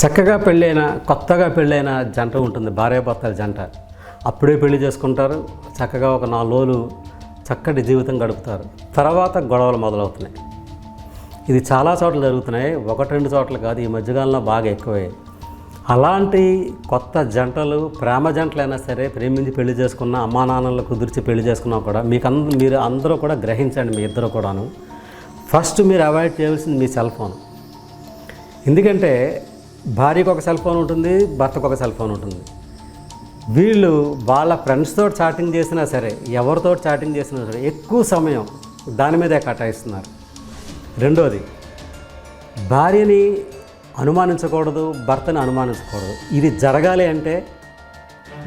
చక్కగా పెళ్ళైన కొత్తగా పెళ్ళైన జంట ఉంటుంది భార్యాభర్తల జంట. అప్పుడే పెళ్ళి చేసుకుంటారు చక్కగా ఒక నాలుగు రోజులు చక్కటి జీవితం గడుపుతారు. తర్వాత గొడవలు మొదలవుతున్నాయి. ఇది చాలా చోట్ల జరుగుతున్నాయి ఒకటి రెండు చోట్ల కాదు ఈ మధ్యకాలంలో బాగా ఎక్కువయ్యాయి. అలాంటి కొత్త జంటలు ప్రేమ జంటలైనా సరే ప్రేమించి పెళ్ళి చేసుకున్న అమ్మా నాన్నలు కుదిర్చి పెళ్ళి చేసుకున్నా కూడా మీకు అంద మీరు అందరూ కూడా గ్రహించండి మీ ఇద్దరు కూడాను. ఫస్ట్ మీరు అవాయిడ్ చేయవలసింది మీ సెల్ ఫోన్. ఎందుకంటే భార్యకు ఒక సెల్ ఫోన్ ఉంటుంది భర్తకు ఒక సెల్ ఫోన్ ఉంటుంది. వీళ్ళు వాళ్ళ ఫ్రెండ్స్తో చాటింగ్ చేసినా సరే ఎవరితో చాటింగ్ చేసినా సరే ఎక్కువ సమయం దాని మీదే కటాయిస్తున్నారు. రెండోది భార్యని అనుమానించకూడదు భర్తని అనుమానించకూడదు. ఇది జరగాలి అంటే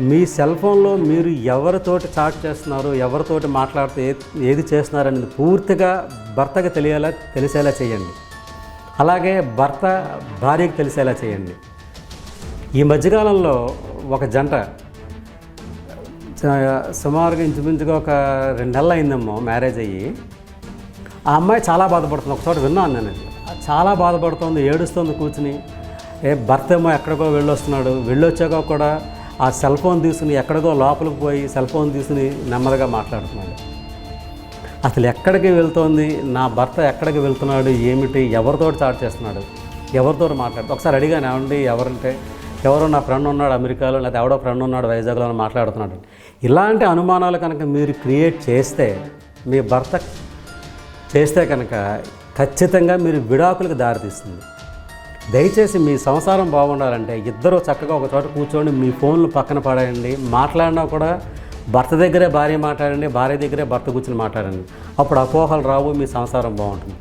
మీ సెల్ ఫోన్లో మీరు ఎవరితోటి చాట్ చేస్తున్నారు ఎవరితోటి మాట్లాడితే ఏది చేస్తున్నారు అనేది పూర్తిగా భర్తకు తెలియాలా తెలిసేలా చేయండి. అలాగే భర్త భార్యకి తెలిసేలా చేయండి. ఈ మధ్యకాలంలో ఒక జంట సుమారుగా ఇంచుమించుగా ఒక రెండు నెలలు అయిందేమో మ్యారేజ్ అయ్యి. ఆ అమ్మాయి చాలా బాధపడుతుంది. ఒకచోట విన్నాను నేను. చాలా బాధపడుతుంది ఏడుస్తుంది కూర్చుని. ఏ భర్త ఏమో ఎక్కడికో వెళ్ళొస్తున్నాడు. వెళ్ళొచ్చాక కూడా ఆ సెల్ ఫోన్ తీసుకుని ఎక్కడికో లోపలికి పోయి సెల్ ఫోన్ తీసుకుని నెమ్మదిగా మాట్లాడుతున్నాడు. అసలు ఎక్కడికి వెళ్తోంది? నా భర్త ఎక్కడికి వెళ్తున్నాడు? ఏమిటి? ఎవరితో చాట్ చేస్తున్నాడు? ఎవరితో మాట్లాడుతూ ఒకసారి అడిగాను ఏమండి ఎవరంటే ఎవరో నా ఫ్రెండ్ ఉన్నాడు అమెరికాలో లేదా ఎవడో ఫ్రెండ్ ఉన్నాడు వైజాగ్లో అని మాట్లాడుతున్నాడు. ఇలాంటి అనుమానాలు కనుక మీరు క్రియేట్ చేస్తే మీ భర్త చేస్తే కనుక ఖచ్చితంగా మీరు విడాకులకు దారితీస్తుంది. దయచేసి మీ సంసారం బాగుండాలంటే ఇద్దరు చక్కగా ఒక చోట కూర్చొని మీ ఫోన్లు పక్కన పడేయండి. మాట్లాడినా కూడా భర్త దగ్గరే భార్య మాట్లాడండి భార్య దగ్గరే భర్త కూర్చొని మాట్లాడండి. అప్పుడు అపోహలు రావు మీ సంసారం బాగుంటుంది.